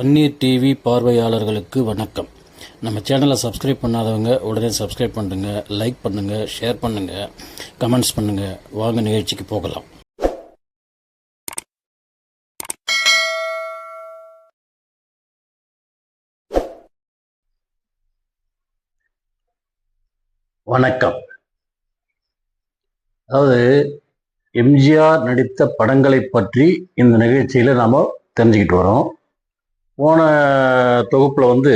அந்நீர் TV பார்வையாளர்களுக்கு வணக்கம். நம்ம சேனலை சப்ஸ்கிரைப் பண்ணாதவங்க உடனே சப்ஸ்கிரைப் பண்ணுங்க லைக் பண்ணுங்க ஷேர் பண்ணுங்க கமெண்ட்ஸ் பண்ணுங்க. வாங்க நிகழ்ச்சிக்கு போகலாம். வணக்கம். அதாவது எம்ஜிஆர் நடித்த படங்களை பற்றி இந்த நிகழ்ச்சியில் நாம் தெரிஞ்சுக்கிட்டு வரோம். போன தொகுப்பில் வந்து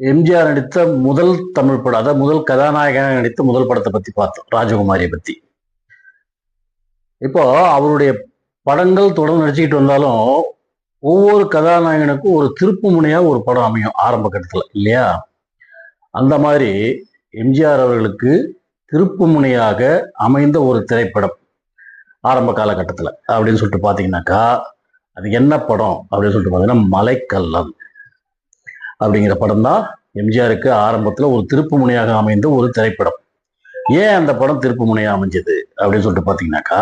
எம்ஜிஆர் நடித்த முதல் தமிழ் படம் அதாவது முதல் கதாநாயகனாக நடித்த முதல் படத்தை பற்றி பார்த்தோம் ராஜகுமாரியை பற்றி இப்போ அவருடைய படங்கள் தொடர்ந்து நடிச்சுக்கிட்டு வந்தாலும் ஒவ்வொரு கதாநாயகனுக்கும் ஒரு திருப்பு முனையாக ஒரு படம் அமையும் ஆரம்ப கட்டத்தில் இல்லையா? அந்த மாதிரி எம்ஜிஆர் அவர்களுக்கு திருப்பு முனையாக அமைந்த ஒரு திரைப்படம் ஆரம்ப காலகட்டத்தில் அப்படின்னு சொல்லிட்டு பார்த்தீங்கன்னாக்கா அது என்ன படம் அப்படின்னு சொல்லிட்டு பார்த்தீங்கன்னா மலைக்கல்லம். அப்படிங்கிற படம் தான் எம்ஜிஆருக்கு ஆரம்பத்தில் ஒரு திருப்பு முனையாக அமைந்த ஒரு திரைப்படம். ஏன் அந்த படம் திருப்பு முனையாக அமைஞ்சது அப்படின்னு சொல்லிட்டு பார்த்தீங்கன்னாக்கா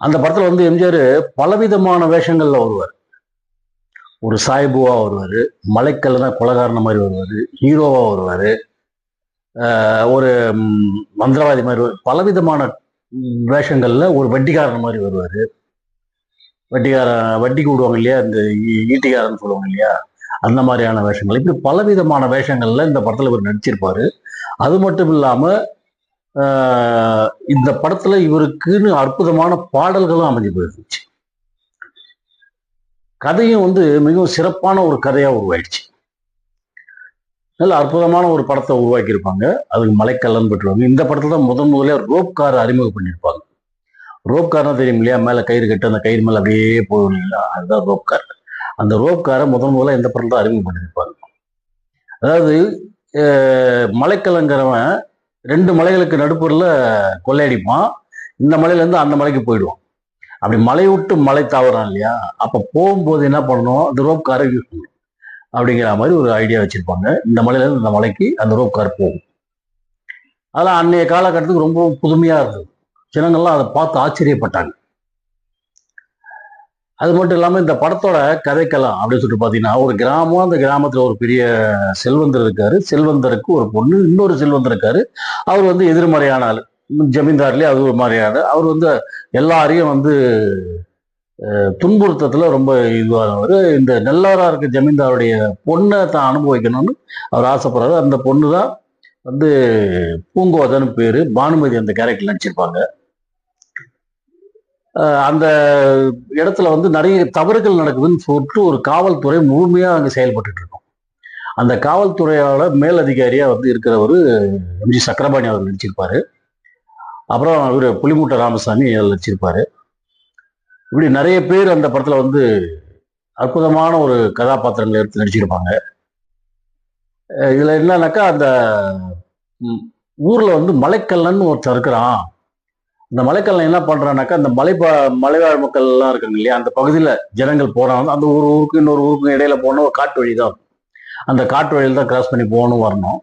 அந்த படத்தில் வந்து எம்ஜிஆர் பலவிதமான வேஷங்களில் வருவார். ஒரு சாய்புவா வருவார் மலைக்கல்ல தான் கொலகாரண மாதிரி வருவார் ஹீரோவாக வருவார் ஒரு மந்திரவாதி மாதிரி வருவார். பலவிதமான வேஷங்களில் ஒரு வட்டிக்காரன் மாதிரி வருவார். வட்டிக்காரன் வட்டிக்கு விடுவாங்க இல்லையா? இந்த ஈ- சொல்லுவாங்க இல்லையா? அந்த மாதிரியான வேஷங்கள். இப்படி பலவிதமான வேஷங்கள்ல இந்த படத்துல இவர் நடிச்சிருப்பாரு. அது மட்டும் இல்லாம இந்த படத்துல இவருக்குன்னு அற்புதமான பாடல்களும் அமைஞ்சு போயிருந்துச்சு. கதையும் வந்து மிகவும் சிறப்பான ஒரு கதையா உருவாயிடுச்சு. நல்ல அற்புதமான ஒரு படத்தை உருவாக்கியிருப்பாங்க. அதுக்கு மலைக்கல்லன் பெற்றுவாங்க இந்த படத்துல தான் முதன் முதலே ரோப் கார் அறிமுகம் பண்ணியிருப்பாங்க ரோப் கார்னா தெரியும் இல்லையா? மேலே கயிறு கட்டு அந்த கயிறு மேலே அப்படியே போகும் இல்லையா? அதுதான் ரோப் கார் அந்த ரோப் காரை முதன் முதல்ல எந்த பொருள் தான் அறிமுகப்படுத்திருப்பாங்க அதாவது மலைக்கலங்கிறவன் ரெண்டு மலைகளுக்கு நடுப்புறல கொள்ளையடிப்பான். இந்த மலையிலேருந்து அந்த மலைக்கு போயிடுவான். அப்படி மலை விட்டு மலை தாவறான் இல்லையா? அப்போ போகும்போது என்ன பண்ணணும்? அந்த ரோப் காரை யூஸ் பண்ணணும். அப்படிங்கிற மாதிரி ஒரு ஐடியா வச்சுருப்பாங்க. இந்த மலையிலேருந்து இந்த மலைக்கு அந்த ரோப் கார் போகும். அதெல்லாம் அன்னைய காலகட்டத்துக்கு ரொம்ப புதுமையாக இருந்தது. ஜனங்கள்லாம் அதை பார்த்து ஆச்சரியப்பட்டாங்க. அது மட்டும் இல்லாமல் இந்த படத்தோட கதைக்கலாம் அப்படின்னு சொல்லிட்டு பார்த்தீங்கன்னா ஒரு கிராமம் அந்த கிராமத்தில் ஒரு பெரிய செல்வந்தர் இருக்காரு. செல்வந்தருக்கு ஒரு பொண்ணு இன்னொரு செல்வந்தர் இருக்காரு. அவர் வந்து எதிர்மறையான ஆள். ஜமீன்தார்லேயே அது ஒரு மாதிரியான அவர் வந்து எல்லாரையும் வந்து துன்புறுத்தத்தில் ரொம்ப இதுவானவர். இந்த நெல்லாரா இருக்க ஜமீன்தாருடைய பொண்ணை தான் அனுபவிக்கணும்னு அவர் ஆசைப்படுறாரு. அந்த பொண்ணு தான் வந்து பூங்கோதன் பேர். பானுமதி அந்த கேரக்டர் நடிச்சிருப்பாங்க. அந்த இடத்துல வந்து நிறைய தவறுகள் நடக்குதுன்னு சொல்லிட்டு ஒரு காவல்துறை முழுமையாக அங்கே செயல்பட்டு இருக்கும். அந்த காவல்துறையோட அதிகாரியாக வந்து இருக்கிறவர் எம்ஜி சக்கரபாணி அவர் நடிச்சிருப்பாரு. அப்புறம் இவர் புலிமுட்டை ராமசாமி அதில் நடிச்சிருப்பாரு. இப்படி நிறைய பேர் அந்த படத்தில் வந்து அற்புதமான ஒரு கதாபாத்திரங்களை எடுத்து நடிச்சிருப்பாங்க. இதில் என்னன்னாக்கா அந்த ஊரில் வந்து மலைக்கல்லன்னு ஒருத்தர் இருக்கிறான். இந்த மலைக்கல்ல என்ன பண்றான்னாக்கா இந்த மலை மலைவாழ் மக்கள் எல்லாம் இருக்காங்க இல்லையா அந்த பகுதியில ஜனங்கள் போறாங்க. அந்த ஒரு ஊருக்கு இன்னொரு ஊருக்கு இடையில போன ஒரு காட்டு வழி தான். அந்த காட்டு வழியில தான் கிராஸ் பண்ணி போகணும் வரணும்.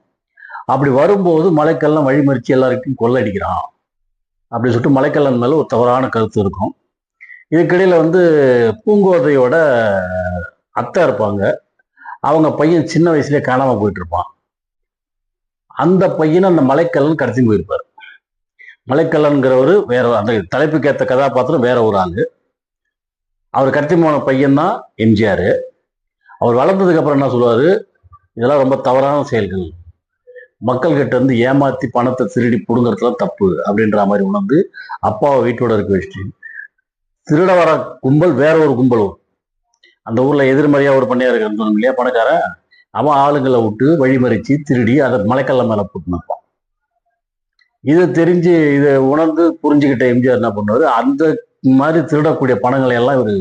அப்படி வரும்போது மலைக்கல்லாம் வழிமறிச்சு எல்லாருக்கும் கொள்ளடிக்கிறான். அப்படி சொல்லிட்டு மலைக்கல்லன் மேல ஒரு தவறான கருத்து இருக்கும். இதுக்கிடையில வந்து பூங்கோதையோட அத்தை இருப்பாங்க. அவங்க பையன் சின்ன வயசுலேயே காணாம போயிட்டு இருப்பான். அந்த பையனை அந்த மலைக்கல்லன் கடத்தி போயிருப்பார். மலைக்கல்லன்கிறவர் வேற அந்த தலைப்புக்கு ஏற்ற கதாபாத்திரம் வேற ஒரு ஆள். அவர் கடத்தி போன பையன் தான் எம்ஜிஆர். அவர் வளர்ந்ததுக்கு அப்புறம் என்ன சொல்லுவார்? இதெல்லாம் ரொம்ப தவறான செயல்கள். மக்கள்கிட்ட இருந்து ஏமாத்தி பணத்தை திருடி புடுங்கறதுலாம் தப்பு அப்படின்ற மாதிரி உணர்ந்து அப்பாவை வீட்டோட இருக்க வச்சுட்டு திருட வர கும்பல் வேற ஒரு கும்பல் அந்த ஊர்ல எதிர்மறையா ஒரு பண்ணியா இருக்கான்னு சொன்னோம் இல்லையா பணக்காரன்? அவன் ஆளுங்களை விட்டு வழிமறிச்சு திருடி அதை மலைக்கல்ல மேல போட்டு இதை தெரிஞ்சு இதை உணர்ந்து புரிஞ்சுக்கிட்ட எம்ஜிஆர் என்ன பண்ணுவாரு? அந்த மாதிரி திருடக்கூடிய பணங்களை எல்லாம் இவர்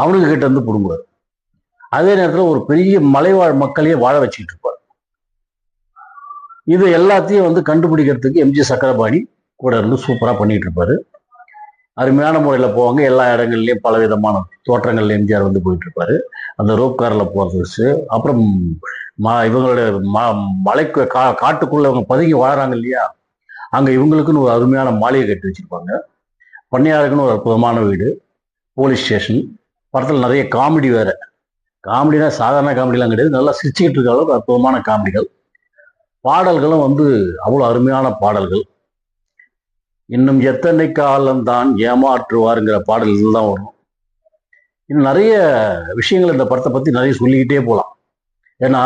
அவனுக்கு கிட்ட இருந்து பிடுங்குவார். அதே நேரத்தில் ஒரு பெரிய மலைவாழ் மக்களையே வாழ வச்சுக்கிட்டு இருப்பார். இது எல்லாத்தையும் வந்து கண்டுபிடிக்கிறதுக்கு எம்ஜி சக்கரபாணி கூட இருந்து சூப்பராக பண்ணிகிட்டு இருப்பார். அருமையான முறையில் போவாங்க. எல்லா இடங்கள்லையும் பல விதமான தோற்றங்கள்ல எம்ஜிஆர் வந்து போயிட்டு இருப்பாரு. அந்த ரோப் காரில் போகிறது அப்புறம் ம இவங்களோட ம மலைக்கு கா காட்டுக்குள்ளே அவங்க பதுங்கி வாழறாங்க இல்லையா? அங்கே இவங்களுக்குன்னு ஒரு அருமையான மாளிகை கட்டி வச்சிருப்பாங்க. பண்ணையாருக்குன்னு ஒரு அற்புதமான வீடு. Police station. படத்தில் நிறைய காமெடி வேறு. காமெடினா சாதாரண காமெடிலாம் கிடையாது. நல்லா சிரிச்சுக்கிட்டு இருக்க அளவுக்கு அற்புதமான காமெடிகள். பாடல்களும் வந்து அவ்வளோ அருமையான பாடல்கள். இன்னும் எத்தனை காலம்தான் ஏமாற்றுவாருங்கிற பாடல்கள் தான் வரும். இன்னும் நிறைய விஷயங்கள் இந்த படத்தை பற்றி நிறைய சொல்லிக்கிட்டே போகலாம் ஏன்னா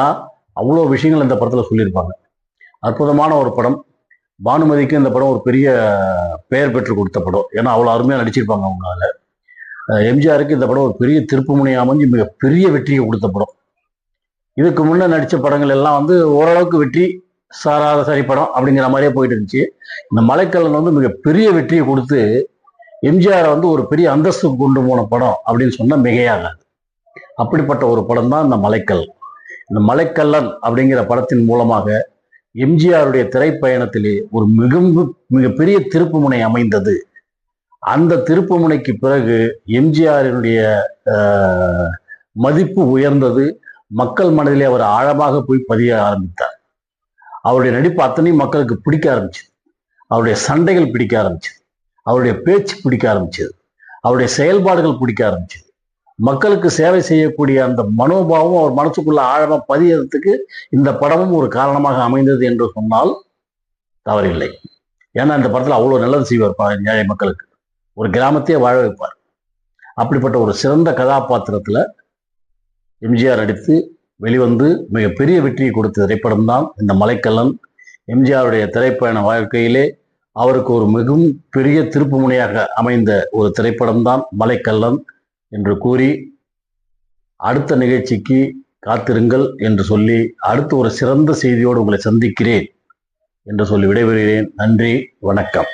அவ்வளோ விஷயங்கள் இந்த படத்தில் சொல்லியிருப்பாங்க. அற்புதமான ஒரு படம். பானுமதிக்கு இந்த படம் ஒரு பெரிய பெயர் பெற்று கொடுத்த படம். ஏன்னா அவ்வளோ அருமையாக நடிச்சிருப்பாங்க அவங்க அதில். எம்ஜிஆருக்கு இந்த படம் ஒரு பெரிய திருப்புமுனை அமைஞ்சு மிக பெரிய வெற்றியை கொடுத்த படம். இதுக்கு முன்னே நடித்த படங்கள் எல்லாம் வந்து ஓரளவுக்கு வெற்றி சாராத சரி படம் அப்படிங்கிற மாதிரியே போயிட்டு இருந்துச்சு. இந்த மலைக்கல்லன் வந்து மிக பெரிய வெற்றியை கொடுத்து எம்ஜிஆரை வந்து ஒரு பெரிய அந்தஸ்து கொண்டு போன படம் அப்படின்னு சொன்னால் மிகையாகாது. அப்படிப்பட்ட ஒரு படம் தான் இந்த மலைக்கல். இந்த மலைக்கல்லன் அப்படிங்கிற படத்தின் மூலமாக எம்ஜிஆருடைய திரைப்பயணத்திலே ஒரு மிக மிகப்பெரிய திருப்புமுனை அமைந்தது. அந்த திருப்புமுனைக்கு பிறகு எம்ஜிஆரினுடைய மதிப்பு உயர்ந்தது. மக்கள் மனதிலே அவர் ஆழமாக போய் பதிய ஆரம்பித்தார். அவருடைய நடிப்பு அத்தனையும் மக்களுக்கு பிடிக்க ஆரம்பிச்சது. அவருடைய சண்டைகள் பிடிக்க ஆரம்பிச்சது. அவருடைய பேச்சு பிடிக்க ஆரம்பிச்சது. அவருடைய செயல்பாடுகள் பிடிக்க ஆரம்பிச்சது. மக்களுக்கு சேவை செய்யக்கூடிய அந்த மனோபாவம் அவர் மனசுக்குள்ள ஆழமா பதியறதுக்கு இந்த படமும் ஒரு காரணமாக அமைந்தது என்று சொன்னால் தவறில்லை. ஏன்னா இந்த படத்தில் அவ்வளோ நல்லது செய்வார் ஏழை மக்களுக்கு. ஒரு கிராமத்தையே வாழ வைப்பார். அப்படிப்பட்ட ஒரு சிறந்த கதாபாத்திரத்தில் எம்ஜிஆர் நடித்து வெளிவந்து மிகப்பெரிய வெற்றியை கொடுத்த திரைப்படம் தான் இந்த மலைக்கல்லன். எம்ஜிஆருடைய திரைப்பயண வாழ்க்கையிலே அவருக்கு ஒரு மிகவும் பெரிய திருப்புமுனையாக அமைந்த ஒரு திரைப்படம் தான் மலைக்கல்லன். என்று கூறி அடுத்த நிகழ்ச்சிக்கு காத்திருங்கள் என்று சொல்லி அடுத்து ஒரு சிறந்த செய்தியோடு உங்களை சந்திக்கிறேன் என்று சொல்லி விடைபெறுகிறேன். நன்றி வணக்கம்.